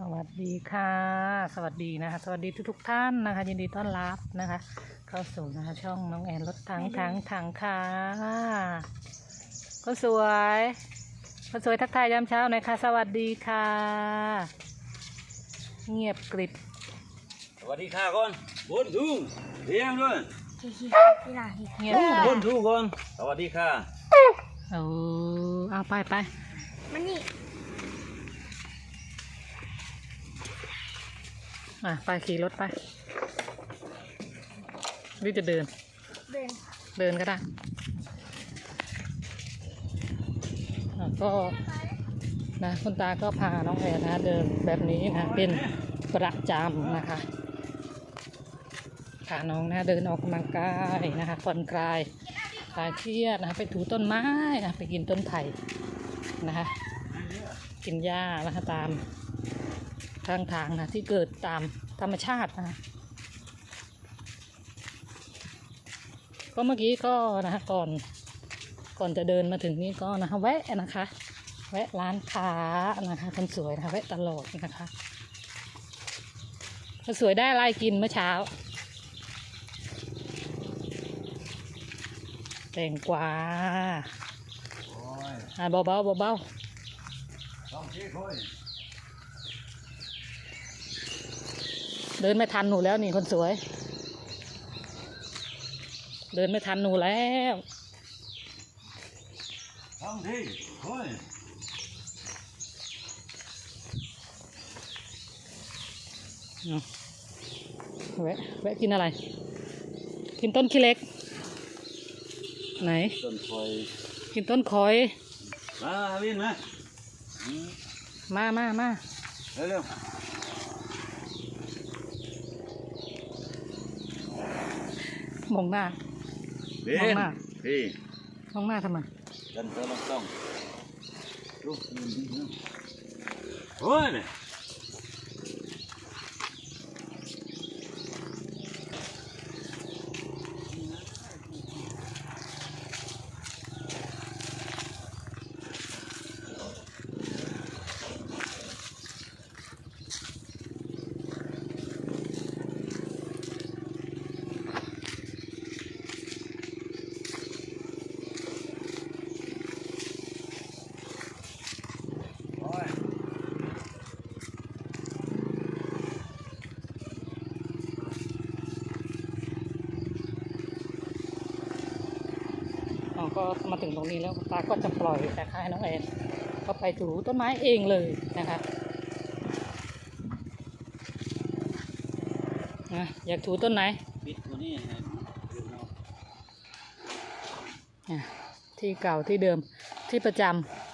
สวัสดีค่ะ สวัสดีนะคะ สวัสดีทุกทุกๆท่านนะคะ ยินดีต้อนรับนะคะ เข้าสู่นะคะช่องน้องแอนรถถังถังถังค่ะก็สวยก็สวยทักทายยามเช้าหน่อยค่ะ สวัสดีค่ะ เงียบกริบสวัสดีค่ะก่อนบนทุ่งเรียงด้วยที่ที่ที่ไหนเงียบบนทุ่งก่อนสวัสดีค่ะเออเอาไปไปมันนี่ อะไปขี่รถไปหรือจะเดิน เดิน เดินก็ได้อะก็นะคุณตาก็พาน้องแอนนะเดินแบบนี้นะเป็นประจำนะคะพาน้องนะเดินออกกำลังกายนะคะผ่อนคลายคลายเครียดนะคะไปถูต้นไม้นะไปกินต้นไผ่นะคะกินหญ้านะคะตาม ข้างทางนะที่เกิดตามธรรมชาตินะคะก็เมื่อกี้ก็นะคะก่อนก่อนจะเดินมาถึงนี่ก็นะคะแวะนะคะ แวะร้านค้านะคะคนสวยนะคะแวะตลอดนะคะคนสวยได้อะไรกินเมื่อเช้า แตงกวาอะเบาๆเบาต้องเช็คอย เดินไม่ทันหนูแล้วนี่คนสวย เดินไม่ทันหนูแล้วต้องที่คอยเอาแวะแวะกินอะไร กินต้นขี้เหล็ก ไหน ต้นคอย กินต้นคอย มาวินมาอืมมามามาเร็ว มองหน้าๆเบมองนหน้า พี่มองหน้าทำไมดันเธอลองต้องดูโอ้ยเนี่ย ก็มาถึงตรงนี้แล้วตาก็จะปล่อยนะคะให้น้องแอนก็ไปถูต้นไม้เองเลยนะคะอยากถูต้นไหนปิดตัวนี้ให้อะที่เก่าที่เดิมที่ประจำ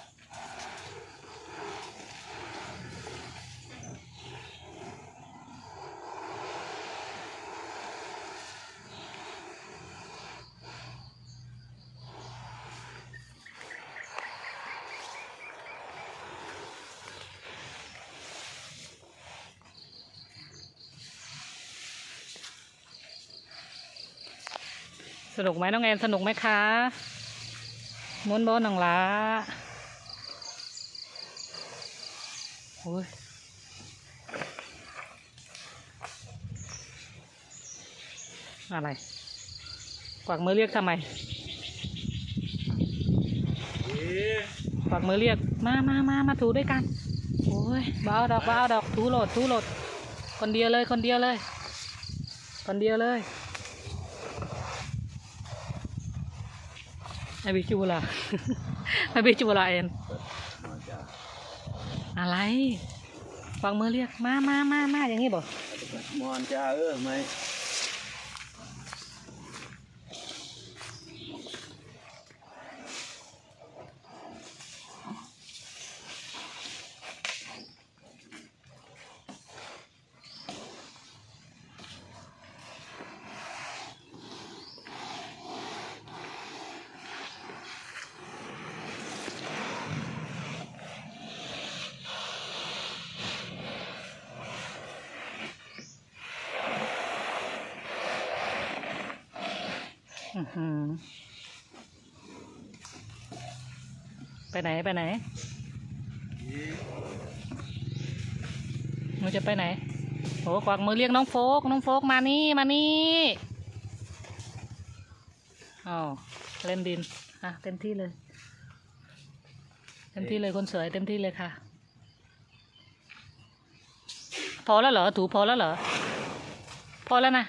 สนุกไหมน้องแอนสนุกไหมคะม้วนบอลหนังล้าโอ้ยอะไร กวักมือเรียกทำไมกวักมือเรียก มามามามาถูด้วยกัน โอ้ยเบาดอกเบาดอกถูโหลดถูโหลด คนเดียวเลย คนเดียวเลย คนเดียวเลย ไอบิจูล่ะไอบิจูล่ะเอ็นอะไร ฟังมือเรียกมามามามาอย่างนี้บอกมอนจ้าเออไหม ไปไหนไปไหนเอ๊ะหนูจะไปไหนโหกวักมือเรียกน้องโฟก น้องโฟกมานี่มานี่อ๋อเล่นดิน อะเต็มที่เลย เต็มที่เลยคนสวยเต็มที่เลยค่ะ พอแล้วเหรอถูพอแล้วเหรอ พอแล้วนะ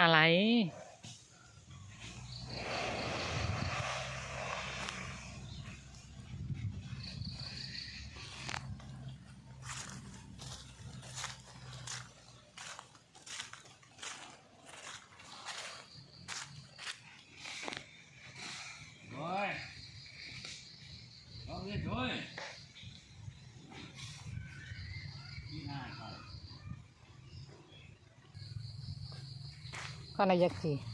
อะไรโอ้ยเอาเล่นโอ้ยที่หน้าเขา ก็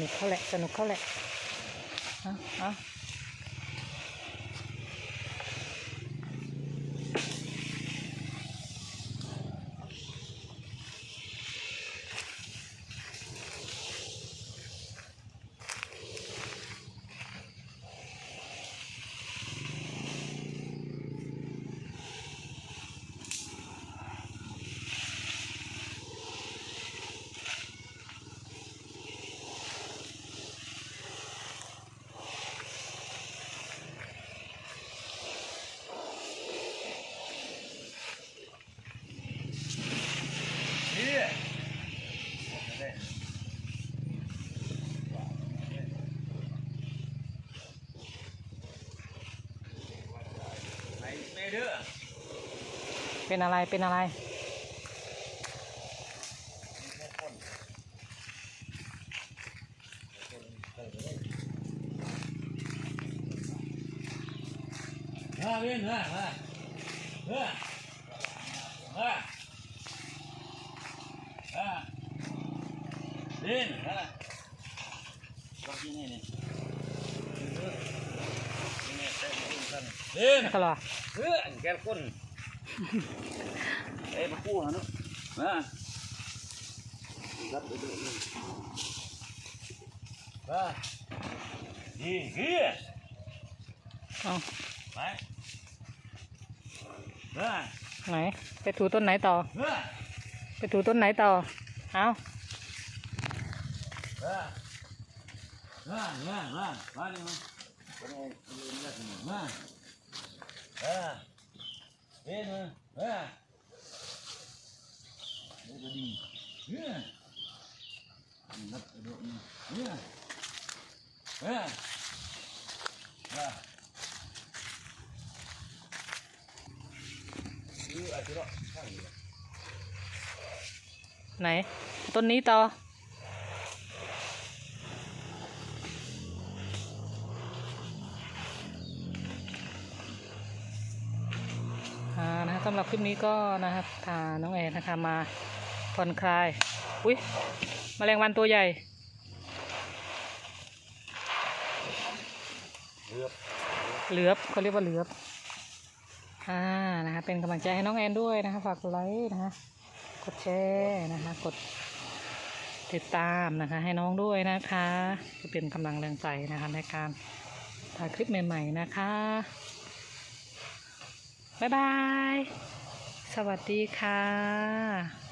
นุกเข้าแหละ สนุกเข้าแหละเอาเอาไปแม่เด้อ เป็นอะไรเป็นอะไรมาเล่นมามาเฮ้อมาอ่าเล่นมาบอกที่นี่นี่เล่นก็รอเฮ้ออันแกคนเเอ้ยมาคู่หานุมารับไปดูนี่มาดีเฮียเอาไปมาไหนไปถูต้นไหนต่อ ไปถูต้นไหนต่อ เอามามามามามาเอาไปเอาเนื้อกินมามา เฮ้ยเดี๋ยวจะดีเฮ้ยนับไปดูนี่เฮ้ยเฮ้ยมาไหน ต้นนี้ต่อ สำหรับคลิปนี้ก็นะครับพาน้องแอนนะคะมาผ่อนคลาย อุ้ยมแมลงวันตัวใหญ่เลือบเลือบเขาเรียกว่าเหลือบอ่านะคะเป็นกำลังใจให้น้องแอนด้วยนะคะฝากไลค์นะคะกดแชร์นะคะกดติดตามนะคะ ให้น้องด้วยนะคะจะเป็นกำลังแรงใจนะคะในการถ่ายคลิปใหม่ ๆ นะคะ บ๊ายบาย สวัสดีค่ะ